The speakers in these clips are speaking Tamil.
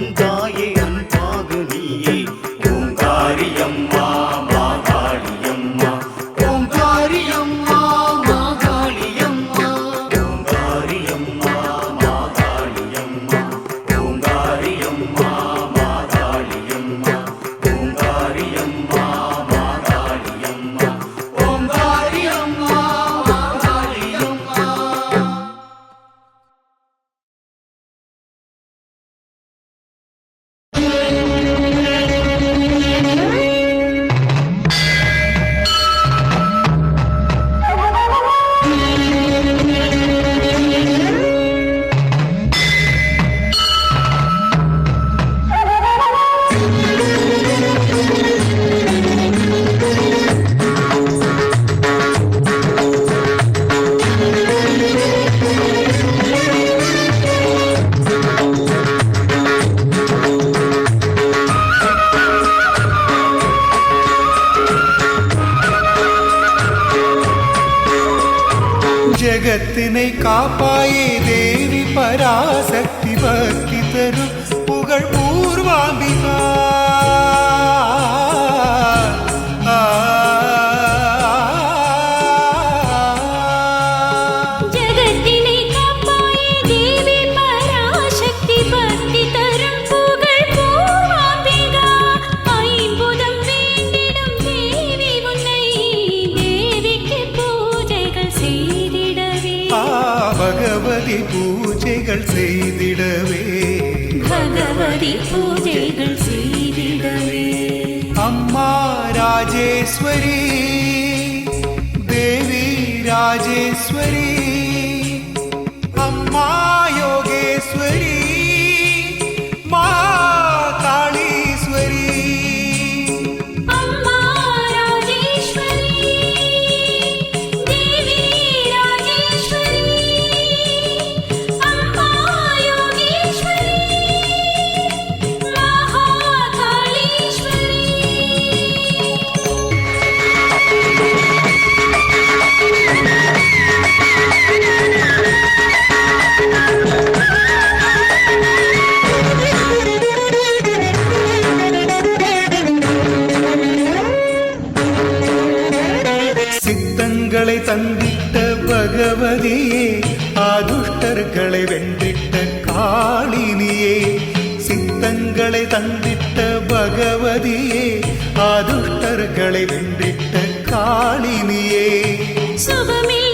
அந்த sweetie. சந்தித்த பகவதியே ஆதுஷ்டர்களை வென்றிட்ட காளினியே. சித்தங்களை தந்திட்ட பகவதியே ஆதுஷ்டர்களை வென்றிட்ட காளினியே. சுகமில்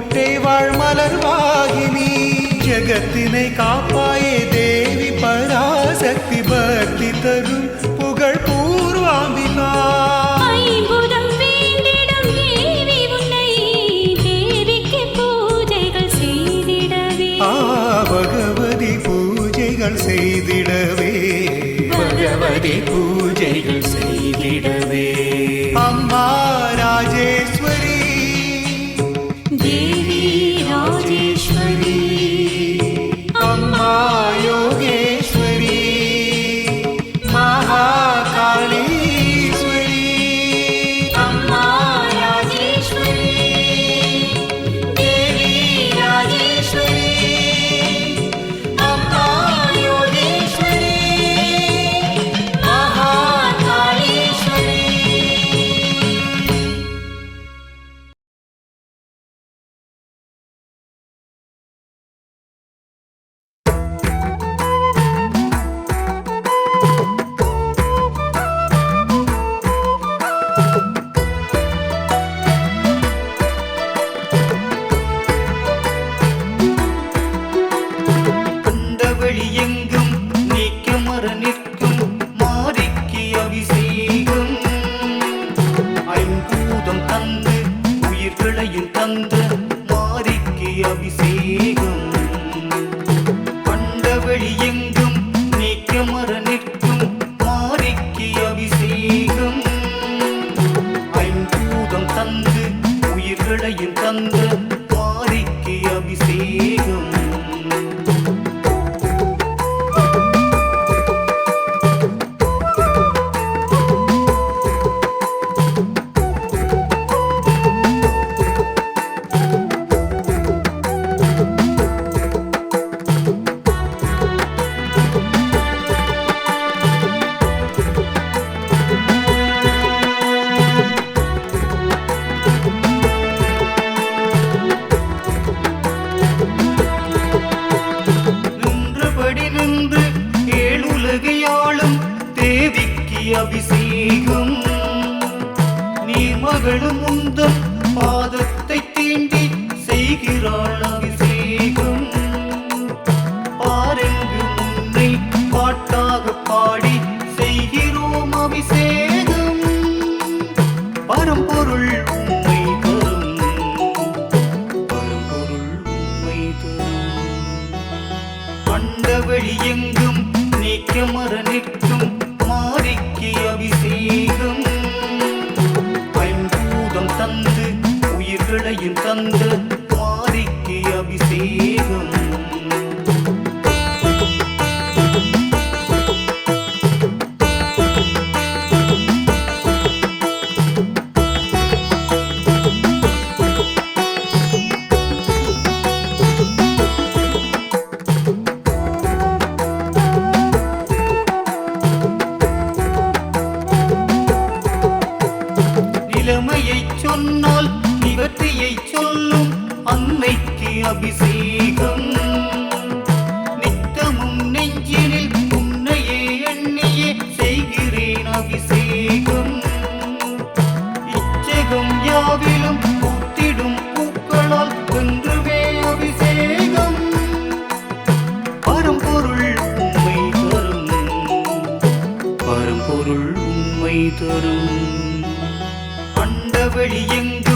போற்றே வாழ்மலர் வாகினி ஜகத்தினை காப்பாயே தேவி பராசக்தி பக்தி தரும் தரும். அண்டவழி எங்க